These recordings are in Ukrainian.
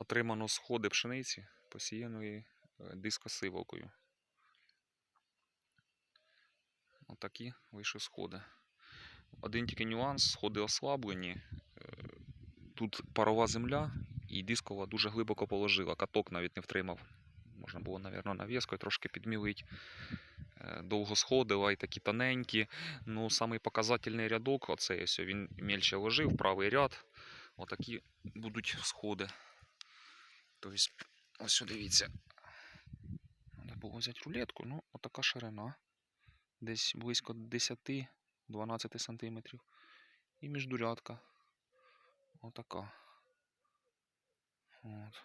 Отримано сходи пшениці, посіяної е, дискосиволкою. Отакі вийшли сходи. Один тільки нюанс, сходи ослаблені. Е, Тут парова земля і дискова дуже глибоко положила. Каток навіть не втримав. Можна було, мабуть, навіскою трошки підмілить. Е, Довго сходила і такі тоненькі. Ну, самий показательний рядок, оцей ось, він мельче ложив, правий ряд. Отакі будуть сходи. Тобто, ось дивіться. Треба було взяти рулетку, ну, отака ширина. Десь близько 10-12 см. І міждурядка. Отака. От.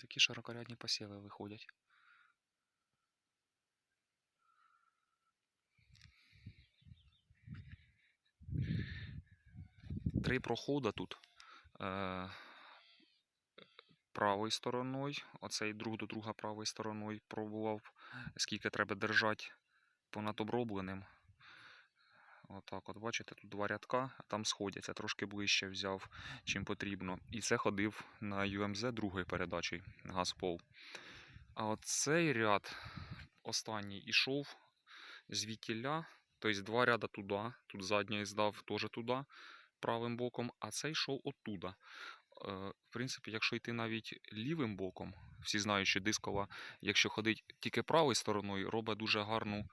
Такі широкорядні посіви виходять. Три прохода тут. Правою стороною, оцей друг до друга правою стороною пробував, скільки треба держати понад обробленим. Отак, от бачите, тут два рядка, а там сходяться, трошки ближче взяв, чим потрібно. І це ходив на UMZ другої передачі Газпол. А от цей ряд останній ішов звідтіля, тобто два ряда туди, тут задній здав теж туди, правим боком, а цей йшов оттуда. Е, В принципі, якщо йти навіть лівим боком, всі знають, що дискова, якщо ходить тільки правою стороною, робить дуже гарну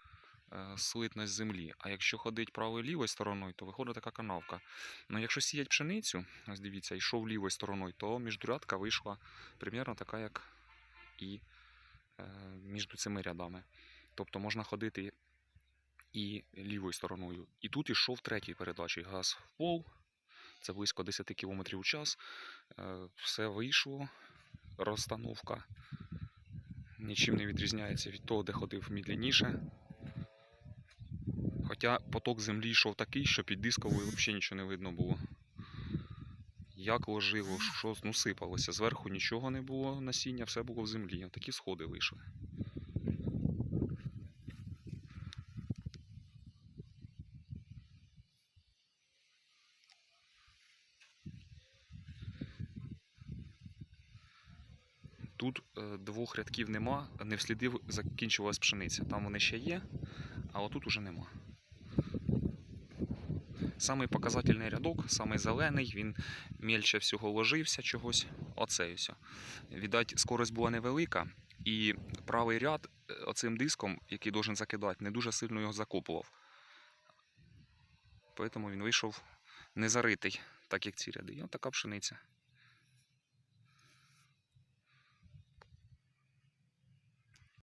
е, слитність землі. А якщо ходить правою лівою стороною, то виходить така канавка. Ну якщо сіять пшеницю, ось дивіться, йшов лівою стороною, то міжрядка вийшла примерно така, як і е, між цими рядами. Тобто можна ходити і лівою стороною. І тут ішов третій передачі газ в пол. Це близько 10 км в час. Е, Все вийшло. Розстановка нічим не відрізняється від того, де ходив медленніше. Хоча поток землі йшов такий, що під дисковою взагалі нічого не видно було. Як ложило, що ну, сипалося. Зверху нічого не було насіння, все було в землі. Такі сходи вийшли. Тут е, двох рядків нема, не вслідив закінчувалась пшениця. Там вони ще є, а отут уже нема. Самий показательний рядок, самий зелений, він мельче всього ложився чогось. Оцей ось. Віддать, скорость була невелика, і правий ряд е, оцим диском, який должен закидати, не дуже сильно його закопував. Тому він вийшов не заритий, так як ці ряди. І от така пшениця.